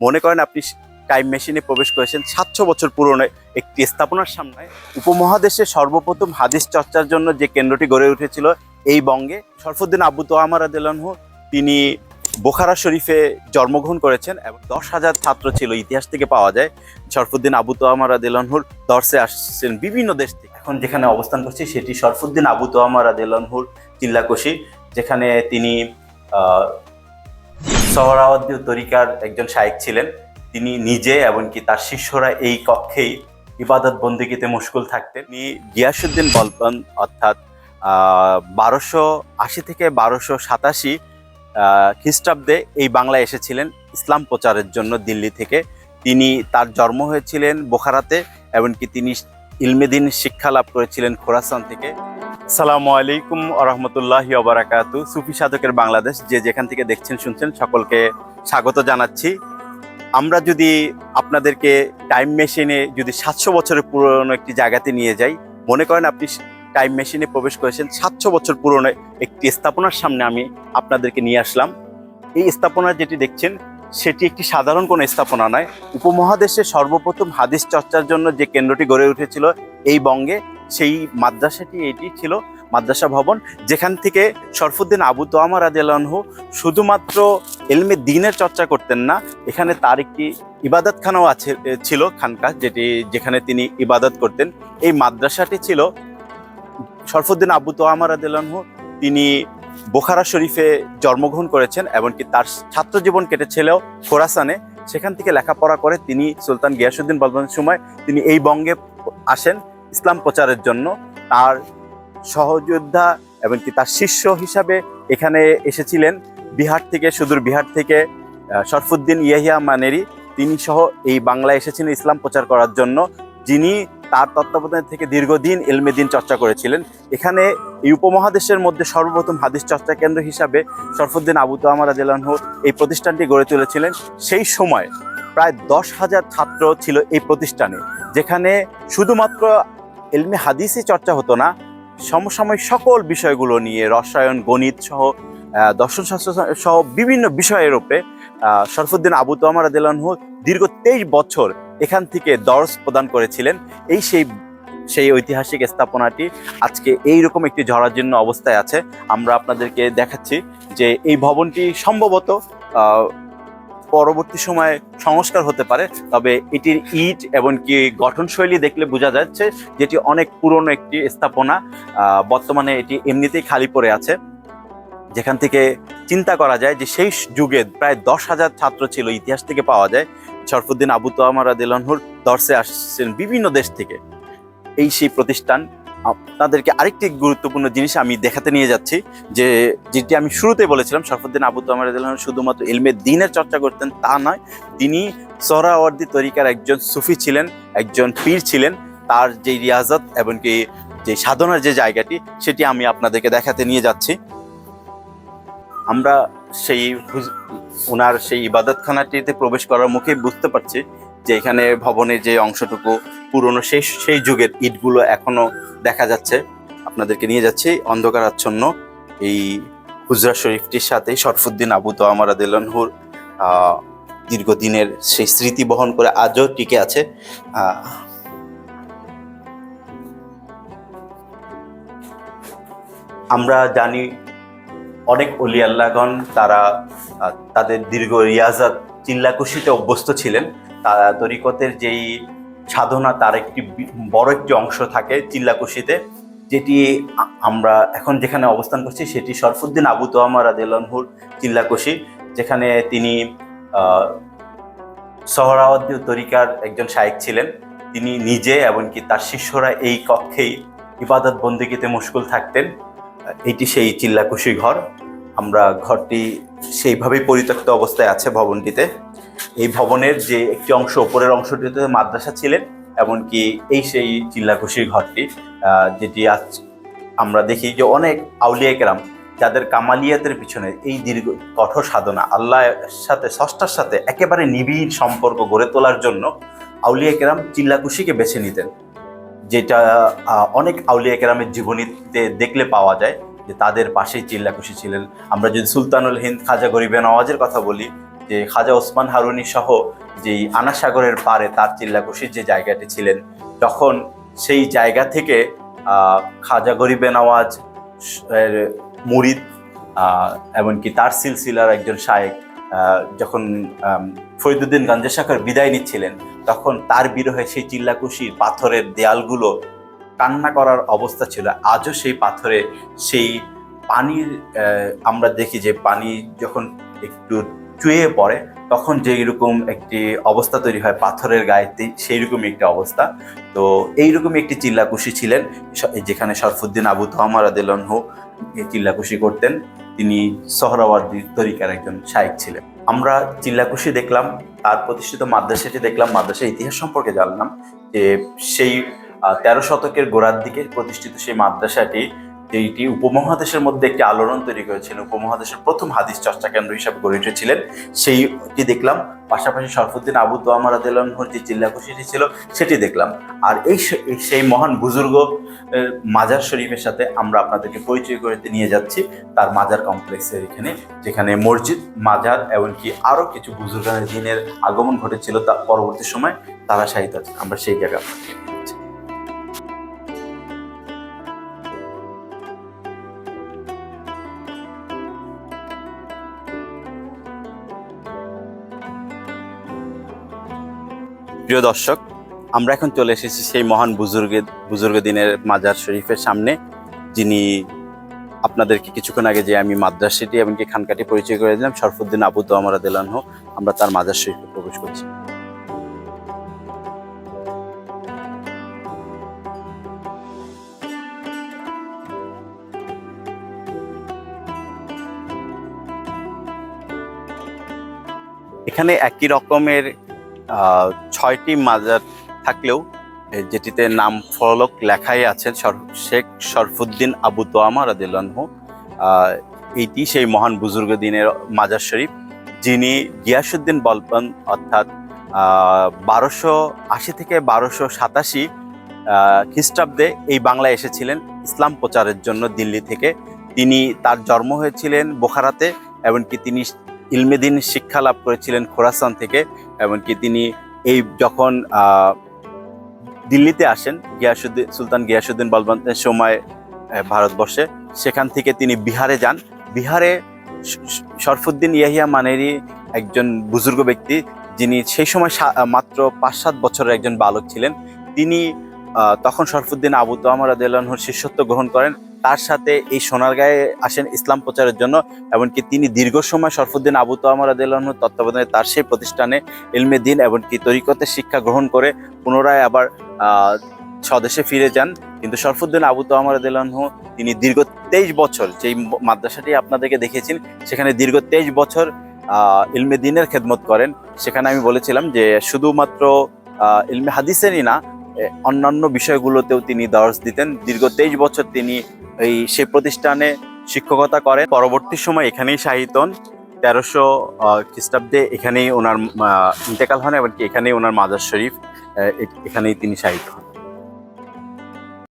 মনে করেন আপনি টাইম মেশিনে প্রবেশ করেছেন সাতশো বছর পুরনো একটি স্থাপনার সামনে। উপমহাদেশে সর্বপ্রথম হাদিস চর্চার জন্য যে কেন্দ্রটি গড়ে উঠেছিল এই বঙ্গে শরফুদ্দিন আবু তোয়ামার আদেলানহু তিনি বোখারা শরীফে জন্মগ্রহণ করেছেন এবং দশ হাজার ছাত্র ছিল, ইতিহাস থেকে পাওয়া যায়। শরফুদ্দিন আবু তোয়ামার আদেলানহুর দর্শে আসছেন বিভিন্ন দেশ থেকে। এখন যেখানে অবস্থান করছি সেটি শরফুদ্দিন আবু তোয়ামার আদেলানহুর চিল্লাকশি যেখানে তিনি সোহরাওয়ার্দী তরিকার একজন শায়েক ছিলেন। তিনি নিজে এমনকি তার শিষ্যরা এই কক্ষেই ইবাদত বন্দিগিতে মুশকুল থাকতেন। তিনি গিয়াসুদ্দিন বলপন অর্থাৎ বারোশো আশি থেকে বারোশো সাতাশি খ্রিস্টাব্দে এই বাংলায় এসেছিলেন ইসলাম প্রচারের জন্য দিল্লি থেকে। তিনি তার জন্ম হয়েছিলেন বোখারাতে, এমনকি তিনি ইলমেদিন শিক্ষা লাভ করেছিলেন খোরাসান থেকে। সালামু আলাইকুম আরহামতুল্লাহি ওবরাকাতু সুফি সাধকের বাংলাদেশ, যে যেখান থেকে দেখছেন, শুনছেন, সকলকে স্বাগত জানাচ্ছি। আমরা যদি আপনাদেরকে টাইম মেশিনে যদি সাতশো বছরের পুরনো একটি জায়গাতে নিয়ে যাই, মনে করেন আপনি টাইম মেশিনে প্রবেশ করেছেন, সাতশো বছর পুরনো একটি স্থাপনার সামনে আমি আপনাদেরকে নিয়ে আসলাম। এই স্থাপনা যেটি দেখছেন, সেটি একটি সাধারণ কোনো স্থাপনা নয়। উপমহাদেশে সর্বপ্রথম হাদিস চর্চার জন্য যে কেন্দ্রটি গড়ে উঠেছিল, এই বঙ্গে সেই মাদ্রাসাটি এটি ছিল মাদ্রাসা ভবন, যেখান থেকে শরফুদ্দিন আবু তোয়ামার আদিয়ালহু শুধুমাত্র এলমে দিনের চর্চা করতেন না, এখানে তার একটি ইবাদতখানাও আছে ছিল খানকা, যেটি, যেখানে তিনি ইবাদত করতেন। এই মাদ্রাসাটি ছিল শরফুদ্দিন আবু তোয়ামার আদিয়ালহু তিনি বোখারা শরীফে জন্মগ্রহণ করেছেন এমনকি তার ছাত্র জীবন কেটেছিল খোরাসানে। সেখান থেকে লেখাপড়া করে তিনি সুলতান গিয়াসুদ্দিন বলবনের সময় তিনি এই বঙ্গে আসেন। ইসলাম প্রচারের জন্য তার সহযোদ্ধা এমনকি তার শিষ্য হিসাবে এখানে এসেছিলেন। বিহার থেকে, সুদূর বিহার থেকে শরফুদ্দিন ইয়াহিয়া মানেরি, তিনি সহ এই বাংলায় এসেছিলেন ইসলাম প্রচার করার জন্য, যিনি তার তত্ত্বাবধানে থেকে দীর্ঘদিন এলমেদিন চর্চা করেছিলেন। এখানে এই উপমহাদেশের মধ্যে সর্বপ্রথম হাদিস চর্চা কেন্দ্র হিসাবে শরফুদ্দিন আবু তোয়ামার আদিলানহ এই প্রতিষ্ঠানটি গড়ে তুলেছিলেন। সেই সময় প্রায় দশ হাজার ছাত্র ছিল এই প্রতিষ্ঠানে, যেখানে শুধুমাত্র এলমে হাদিসই চর্চা হতো না। সমসাময়িক সকল বিষয়গুলো নিয়ে রসায়ন গণিত সহ দর্শনশাস্ত্র সহ বিভিন্ন বিষয়ের আহ, শরফুদ্দিন আবু তোয়ামার আদিলানহু দীর্ঘ তেইশ বছর এখান থেকে দর্শ প্রদান করেছিলেন। এই সেই সেই ঐতিহাসিক স্থাপনাটি আজকে এই রকম একটি জরাজীর্ণ অবস্থায় আছে। আমরা আপনাদেরকে দেখাচ্ছি যে এই ভবনটি সম্ভবত পরবর্তী সময়ে সংস্কার হতে পারে, তবে এটির ইট এবং কি গঠনশৈলী দেখলে বোঝা যাচ্ছে যেটি অনেক পুরনো একটি স্থাপনা বর্তমানে এটি এমনিতেই খালি পড়ে আছে। যেখান থেকে চিন্তা করা যায় যে সেই যুগে প্রায় দশ হাজার ছাত্র ছিল, ইতিহাস থেকে পাওয়া যায়। শরফুদ্দিন আবু তোয়ামার আদিলহর দর্শে আসছেন বিভিন্ন দেশ থেকে। এই সেই প্রতিষ্ঠান আপনাদেরকে আরেকটি গুরুত্বপূর্ণ জিনিস আমি দেখাতে নিয়ে যাচ্ছি, যে যেটি আমি শুরুতে বলেছিলাম, শরফুদ্দিন আবু আদিলহর শুধুমাত্র ইলমে দিনের চর্চা করতেন তা নয়, তিনি সরাওয়ার্দি তরিকার একজন সুফি ছিলেন, একজন পীর ছিলেন, তার যে রিয়াজত এমনকি যে সাধনার যে জায়গাটি, সেটি আমি আপনাদেরকে দেখাতে নিয়ে যাচ্ছি। আমরা সেই ওনার সেই ইবাদতখানাটিতে প্রবেশ করার মুখে বুঝতে পারছি যে এখানে ভবনের যে অংশটুকু পুরনো সেই সেই যুগের ইটগুলো এখনও দেখা যাচ্ছে। আপনাদেরকে নিয়ে যাচ্ছি অন্ধকারাচ্ছন্ন। এই হুজরা শরীফটির সাথে শরফুদ্দিন আবু তোয়ামার আদিলহুর দীর্ঘদিনের সেই স্মৃতি বহন করে আজও টিকে আছে। আমরা জানি অনেক অলি আল্লাহগণ তারা তাদের দীর্ঘ রিয়াজাত চিল্লাকুশিতে অভ্যস্ত ছিলেন। তারা তরিকতের যেই সাধনা তার একটি বড় একটি অংশ থাকে চিল্লাকুশিতে যেটি আমরা এখন যেখানে অবস্থান করছি সেটি শরফুদ্দিন আবু তোয়ামার আদিলহুর চিল্লাকুশি যেখানে তিনি আহ, তরিকার একজন শায়েক ছিলেন। তিনি নিজে এমনকি তার শিষ্যরা এই কক্ষেই ইবাদত বন্দিগিতে মুশকুল থাকতেন। এটি সেই চিল্লাকুশি ঘর। আমরা ঘরটি সেইভাবেই পরিত্যক্ত অবস্থায় আছে ভবনটিতে। এই ভবনের যে একটি অংশ, উপরের অংশটিতে মাদ্রাসা ছিলেন এমনকি এই সেই চিল্লাকুশির ঘরটি যেটি আজ আমরা দেখি যে অনেক আউলিয়া কেরাম যাদের কামালিয়াতের পিছনে এই দীর্ঘ কঠোর সাধনা আল্লাহর সাথে ষষ্ঠার সাথে একেবারে নিবিড় সম্পর্ক গড়ে তোলার জন্য আউলিয়া কেরাম চিল্লাকুশিকে বেছে নিতেন, যেটা অনেক আউলিয়া কেরামের জীবনীতে দেখলে পাওয়া যায় যে তাদের পাশেই চিল্লাকুশি ছিলেন। আমরা যদি সুলতানুল হিন্দ খাজা গরিবে নওয়াজের কথা বলি যে খাজা ওসমান হারুনি সহ যেই আনাসাগরের পারে তার চিল্লাকুশির যে জায়গাটি ছিলেন, তখন সেই জায়গা থেকে খাজা গরিবে নওয়াজ মুরিদ এমনকি তার সিলসিলার একজন শায়েক যখন ফরিদুদ্দিন গঞ্জে শাখার বিদায় নিচ্ছিলেন, তখন তার বিরহে সেই চিল্লাকুশির পাথরের দেয়ালগুলো কান্না করার অবস্থা ছিল। আজও সেই পাথরে সেই পানির আমরা দেখি যে পানি যখন একটু চুয়ে পড়ে, তখন যে এরকম একটি অবস্থা তৈরি হয় পাথরের গায়েতে, সেই রকমই একটি অবস্থা। তো এইরকমই একটি চিল্লাকুশি ছিলেন যেখানে শরফুদ্দিন আবু তহমার আদিলহ চিল্লাকুশি করতেন। তিনি সোহরাওয়ার্দী তরিকার একজন শায়েক ছিলেন। আমরা চিল্লাকুশি দেখলাম, তার প্রতিষ্ঠিত মাদ্রাসাটি দেখলাম মাদ্রাসার ইতিহাস সম্পর্কে জানলাম যে সেই তেরো শতকের গোড়ার দিকে প্রতিষ্ঠিত সেই মাদ্রাসাটি যেইটি উপমহাদেশের মধ্যে একটি আলোড়ন তৈরি করেছিল উপমহাদেশের প্রথম হাদিস চর্চা কেন্দ্র হিসাবে গড়ে উঠেছিলেন। সেইটি দেখলাম। পাশাপাশি শরফুদ্দিন আবু তোয়ামার আদিলহর যে চিল্লাকুশিটি ছিল, সেটি দেখলাম। আর এই সেই মহান বুজুর্গ মাজার শরীফের সাথে আমরা আপনাদেরকে পরিচয় করে নিয়ে যাচ্ছি। তার মাজার কমপ্লেক্সের এখানে, যেখানে মসজিদ, মাজার, এমনকি আরও কিছু বুজুর্গানের দিনের আগমন ঘটেছিল তা পরবর্তী সময় তারা সাহিত্য আমরা সেই জায়গা প্রিয় দর্শক, আমরা এখন চলে এসেছি সেই মহান বুজুর্গের বুজুর্গ দিনের মাজার শরীফের সামনে, যিনি আপনাদেরকে কিছুক্ষণ আগে যে আমি মাদ্রাসাটি এমনকি খানকাটি পরিচয় করে দিলাম, শরফুদ্দিন আবু তোয়ামার দিলানহ আমরা তার মাজার শরীফে প্রবেশ করছি। এখানে একই রকমের ছয়টি মাজার থাকলেও যেটিতে নাম ফলক লেখাই আছেন শেখ শরফুদ্দিন আবু তোয়ামা রাদিল্লাহু এইটি সেই মহান বুজুর্গ দিনের মাজার শরীফ, যিনি গিয়াসুদ্দিন বলপন, অর্থাৎ বারোশো আশি থেকে বারোশো সাতাশি খ্রিস্টাব্দে এই বাংলায় এসেছিলেন। ইসলাম প্রচারের জন্য দিল্লি থেকে। তিনি তার জন্ম হয়েছিলেন বোখারাতে, এমনকি তিনি ইলমেদিন শিক্ষা লাভ করেছিলেন খোরাসান থেকে, এমনকি তিনি এই যখন দিল্লিতে আসেন গিয়াসুদ্দিন সুলতান গিয়াসুদ্দিন বলবন্তের সময় ভারতবর্ষে, সেখান থেকে তিনি বিহারে যান। বিহারে শরফুদ্দিন ইয়াহিয়া মানেরই একজন বুজুর্গ ব্যক্তি, যিনি সেই সময় মাত্র পাঁচ সাত বছরের একজন বালক ছিলেন। তিনি তখন শরফুদ্দিন আবু তোয়ামার আদালহর শিষ্যত্ব গ্রহণ করেন। তার সাথে এই সোনারগাঁয়ে আসেন ইসলাম প্রচারের জন্য, এমনকি তিনি দীর্ঘ সময় শরফুদ্দিন আবু তোয়ামার আদালহর তত্ত্বাবধানে তার সেই প্রতিষ্ঠানে ইলমে দিন এমনকি তরিকতের শিক্ষা গ্রহণ করে পুনরায় আবার স্বদেশে ফিরে যান। কিন্তু শরফুদ্দিন আবু তোয়ামার আদালহ তিনি দীর্ঘ তেইশ বছর যেই মাদ্রাসাটি আপনাদেরকে দেখিয়েছেন সেখানে দীর্ঘ তেইশ বছর ইলমে দিনের খেদমত করেন। সেখানে আমি বলেছিলাম যে শুধুমাত্র ইলমে হাদিসেরই না অন্যান্য বিষয়গুলোতেও তিনি দর্শ দিতেন। দীর্ঘ তেইশ বছর তিনি এই, সে প্রতিষ্ঠানে শিক্ষকতা করেন। পরবর্তী সময় এখানেই সাহিতন তেরোশো খ্রিস্টাব্দে এখানেই ওনার ইন্তেকাল হন এমনকি এখানেই ওনার মাজার শরীফ এখানেই তিনি সাহিত্য হন।